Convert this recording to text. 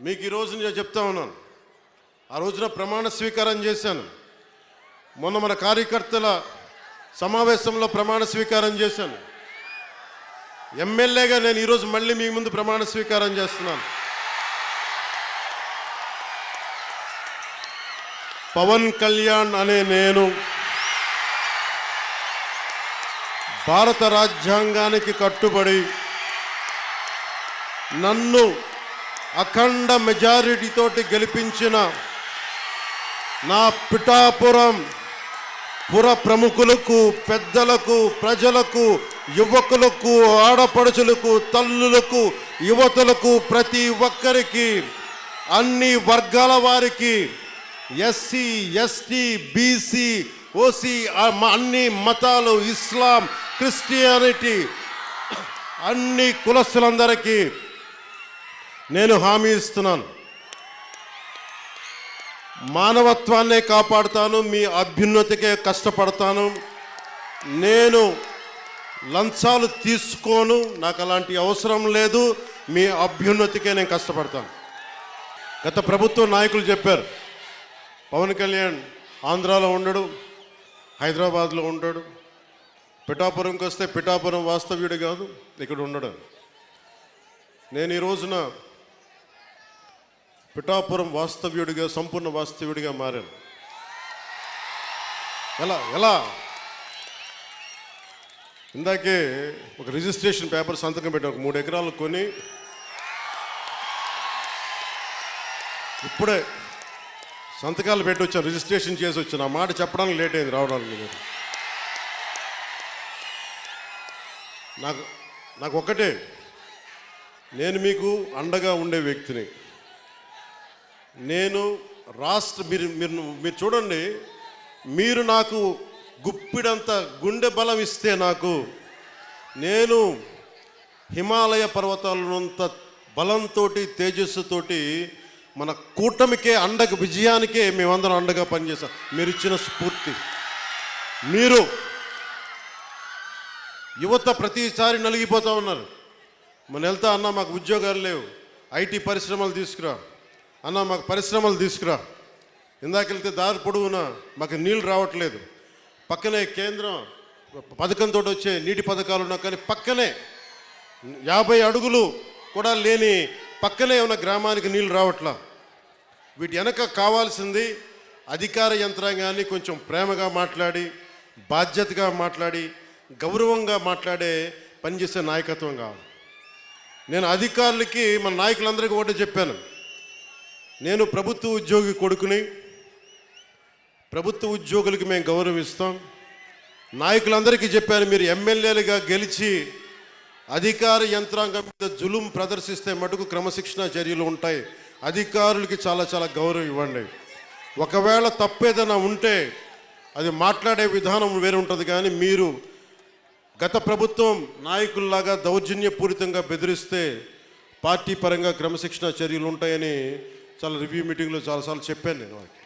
మీకు ఈరోజు నేను చెప్తా ఉన్నాను. ఆ రోజున ప్రమాణ స్వీకారం చేశాను. మొన్న మన కార్యకర్తల సమావేశంలో ప్రమాణ స్వీకారం చేశాను. ఎమ్మెల్యేగా నేను ఈరోజు మళ్ళీ మీ ముందు ప్రమాణ స్వీకారం చేస్తున్నాను. పవన్ కళ్యాణ్ అనే నేను భారత రాజ్యాంగానికి కట్టుబడి నన్ను అఖండ మెజారిటీతోటి గెలిపించిన నా పిఠాపురం పుర ప్రముఖులకు పెద్దలకు ప్రజలకు యువకులకు ఆడపడుచులకు తల్లులకు యువతులకు ప్రతి ఒక్కరికి అన్ని వర్గాల వారికి ఎస్సీ ఎస్టీ బీసీ ఓసీ అన్ని మతాలు ఇస్లాం క్రిస్టియానిటీ అన్ని కులస్తులందరికీ నేను హామీ ఇస్తున్నాను. మానవత్వాన్నే కాపాడుతాను మీ అభ్యున్నతికే కష్టపడతాను. నేను లంచాలు తీసుకోను నాకు అలాంటి అవసరం లేదు మీ అభ్యున్నతికే నేను కష్టపడతాను. గత ప్రభుత్వ నాయకులు చెప్పారు పవన్ కళ్యాణ్ ఆంధ్రాలో ఉండడు హైదరాబాద్లో ఉంటాడు పిఠాపురంకి వస్తే పిఠాపురం వాస్తవ్యుడు కాదు ఇక్కడ ఉండడు. నేను ఈ రోజున పిఠాపురం వాస్తవ్యుడిగా సంపూర్ణ వాస్తవ్యుడిగా మారాను. ఎలా ఎలా? ఇందాకే ఒక రిజిస్ట్రేషన్ పేపర్ సంతకం పెట్టాను ఒక మూడు ఎకరాలు కొని. ఇప్పుడే సంతకాలు పెట్టి వచ్చాను రిజిస్ట్రేషన్ చేసి వచ్చాను. ఆ మాట చెప్పడానికి లేట్ అయింది రావడానికి మీరు నాకు నాకు ఒక్కటే నేను మీకు అండగా ఉండే వ్యక్తిని. నేను రాష్ట్ర మీరు మీరు మీరు చూడండి. మీరు నాకు గుప్పిడంత గుండె బలం ఇస్తే నాకు నేను హిమాలయ పర్వతాలనంత బలంతో తేజస్సుతోటి మన కూటమికే అండగ విజయానికే మేమందరం అండగా పనిచేస్తాం. మీరు ఇచ్చిన స్ఫూర్తి. మీరు యువత ప్రతిసారి నలిగిపోతూ ఉన్నారు. మన వెళ్తా అన్న మాకు ఉద్యోగాలు లేవు. ఐటీ పరిశ్రమలు తీసుకురా. అన్న మాకు పరిశ్రమలు తీసుకురా. ఇందాక వెళ్తే దారి పొడవున మాకు నీళ్ళు రావట్లేదు. పక్కనే కేంద్రం పథకంతో వచ్చే నీటి పథకాలు ఉన్నా కానీ పక్కనే యాభై అడుగులు కూడా లేని పక్కనే ఉన్న గ్రామానికి నీళ్ళు రావట్లా. వీటి వెనక కావాల్సింది అధికార యంత్రాంగాన్ని కొంచెం ప్రేమగా మాట్లాడి బాధ్యతగా మాట్లాడి గౌరవంగా మాట్లాడే పనిచేసే నాయకత్వం కావాలి. నేను అధికారులకి మన నాయకులందరికీ ఒకటి చెప్పాను. నేను ప్రభుత్వ ఉద్యోగి కొడుకుని ప్రభుత్వ ఉద్యోగులకి మేము గౌరవిస్తాం. నాయకులందరికీ చెప్పాను మీరు ఎమ్మెల్యేలుగా గెలిచి అధికార యంత్రాంగం మీద జులుం ప్రదర్శిస్తే మటుకు క్రమశిక్షణ చర్యలు ఉంటాయి. అధికారులకి చాలా చాలా గౌరవం ఇవ్వండి. ఒకవేళ తప్పేదైనా ఉంటే అది మాట్లాడే విధానం వేరే ఉంటుంది కానీ మీరు గత ప్రభుత్వం నాయకుల్లాగా దౌర్జన్యపూరితంగా బెదిరిస్తే పార్టీ పరంగా క్రమశిక్షణ చర్యలు ఉంటాయని చాలా రివ్యూ మీటింగ్లో చాలాసార్లు చెప్పాను నేను వారికి.